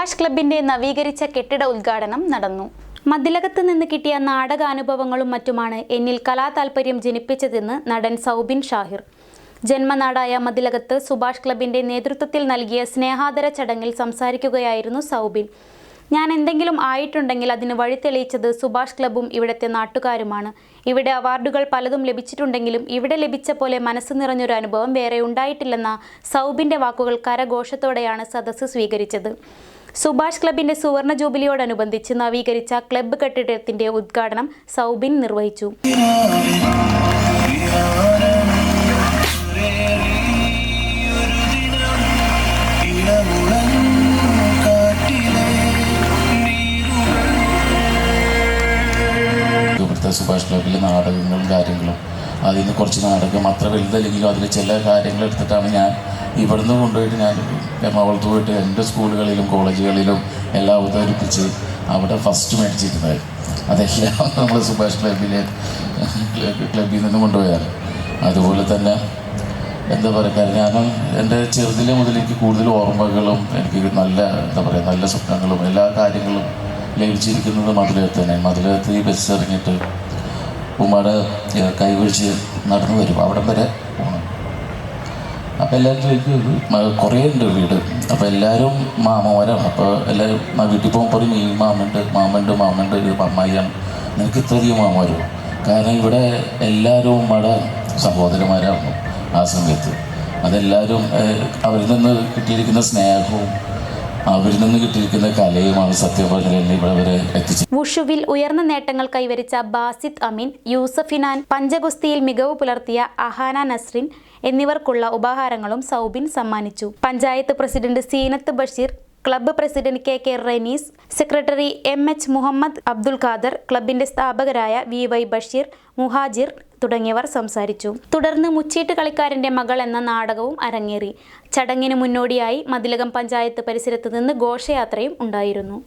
സുഭാഷ് ക്ലബിന്റെ നവീകരിച്ച കെട്ടിട ഉദ്ഘാടനം നടന്നു. മതിലകത്ത് നിന്ന് കിട്ടിയ നാടകാനുഭവങ്ങളും മറ്റുമാണ് എന്നിൽ കലാതാൽപര്യം ജനിപ്പിച്ചതെന്ന് നടൻ സൗബിൻ ഷാഹിർ. ജന്മനാടായ മതിലകത്ത് സുഭാഷ് ക്ലബിന്റെ നേതൃത്വത്തിൽ നൽകിയ സ്നേഹാദര ചടങ്ങിൽ സംസാരിക്കുകയായിരുന്നു സൗബിൻ. ഞാൻ എന്തെങ്കിലും ആയിട്ടുണ്ടെങ്കിൽ അതിന് വഴി തെളിയിച്ചത് സുഭാഷ് ക്ലബും ഇവിടുത്തെ നാട്ടുകാരുമാണ്. ഇവിടെ അവാർഡുകൾ പലതും ലഭിച്ചിട്ടുണ്ടെങ്കിലും ഇവിടെ ലഭിച്ച പോലെ മനസ്സ് നിറഞ്ഞൊരു അനുഭവം വേറെ ഉണ്ടായിട്ടില്ലെന്ന സൗബിന്റെ വാക്കുകൾ കരഘോഷത്തോടെയാണ് സദസ്സ് സ്വീകരിച്ചത്. സുഭാഷ് ക്ലബിന്റെ സുവർണ ജൂബിലിയോടനുബന്ധിച്ച് നവീകരിച്ച ക്ലബ്ബ് കെട്ടിടത്തിന്റെ ഉദ്ഘാടനം സൗബിൻ നിർവഹിച്ചു. ഇവിടുത്തെ സുഭാഷ് ബാബിലെ നാടകങ്ങളും കാര്യങ്ങളും. അതിൽ നിന്ന് കുറച്ച് നാടകം അത്ര വലുതല്ലെങ്കിലും അതിൽ ചില കാര്യങ്ങൾ എടുത്തിട്ടാണ് ഞാൻ ഇവിടുന്ന് കൊണ്ടുപോയിട്ട് ഞാൻ എറണാകുളത്ത് പോയിട്ട് എന്റെ സ്കൂളുകളിലും കോളേജുകളിലും എല്ലാം അവതരിപ്പിച്ച് അവിടെ ഫസ്റ്റ് മേടിച്ചിരുന്നത്. അതെല്ലാം നമ്മൾ സുഭാഷ് ക്ലബിലെ ക്ലബിൽ നിന്ന് കൊണ്ടുപോയാണ് അതുപോലെ തന്നെ എന്താ പറയുക കാരണം ഞാൻ എന്റെ ചെറുതിലെ മുതൽ എനിക്ക് കൂടുതൽ ഓർമ്മകളും എനിക്ക് നല്ല എന്താ പറയുക നല്ല സ്വപ്നങ്ങളും എല്ലാ കാര്യങ്ങളും ലഭിച്ചിരിക്കുന്നത് മധുരത്ത് തന്നെ മധുരത്ത് ഈ ബസ് ഇറങ്ങിയിട്ട് ഉമ്മയുടെ കൈവഴിച്ച് നടന്നു വരും. അവിടം വരെ പോകണം അപ്പോൾ എല്ലാവരും ചോദിക്കും കുറേ ഉണ്ട് വീട്. അപ്പോൾ എല്ലാവരും മാമമാരാണ് അപ്പോൾ എല്ലാവരും വീട്ടിൽ പോകുമ്പോൾ പറയും ഈ മാമുണ്ട് മാമുണ്ട് മാമുണ്ട് അമ്മായിയാണ്. നിനക്ക് ഇത്രയധികം മാമാരോ കാരണം ഇവിടെ എല്ലാവരും ഉമ്മയുടെ സഹോദരന്മാരാണ് ആ സമയത്ത്. അതെല്ലാവരും അവരിൽ നിന്ന് കിട്ടിയിരിക്കുന്ന സ്നേഹവും അവരിൽ നിന്ന് കിട്ടിയിരിക്കുന്ന കലയുമാണ് വുഷുവിൽ ഉയർന്ന നേട്ടങ്ങൾ കൈവരിച്ച ബാസിത് അമീൻ യൂസഫിനാൻ പഞ്ചഗുസ്തിയിൽ മികവ് പുലർത്തിയ അഹാന നസ്രിൻ എന്നിവർക്കുള്ള ഉപഹാരങ്ങളും സൗബിൻ സമ്മാനിച്ചു. Panchayat president Zeenath Basheer club president K K Renees secretary M H Muhammad Abdul Khader ക്ലബിന്റെ സ്ഥാപകരായ വി വൈ ബഷീർ മുഹാജിർ തുടങ്ങിയവർ സംസാരിച്ചു. തുടർന്ന് മുച്ചീട്ട് കളിക്കാരന്റെ മകൾ എന്ന നാടകവും അരങ്ങേറി. ചടങ്ങിന് മുന്നോടിയായി മതിലകം പഞ്ചായത്ത് പരിസരത്ത് നിന്ന് ഘോഷയാത്രയും ഉണ്ടായിരുന്നു.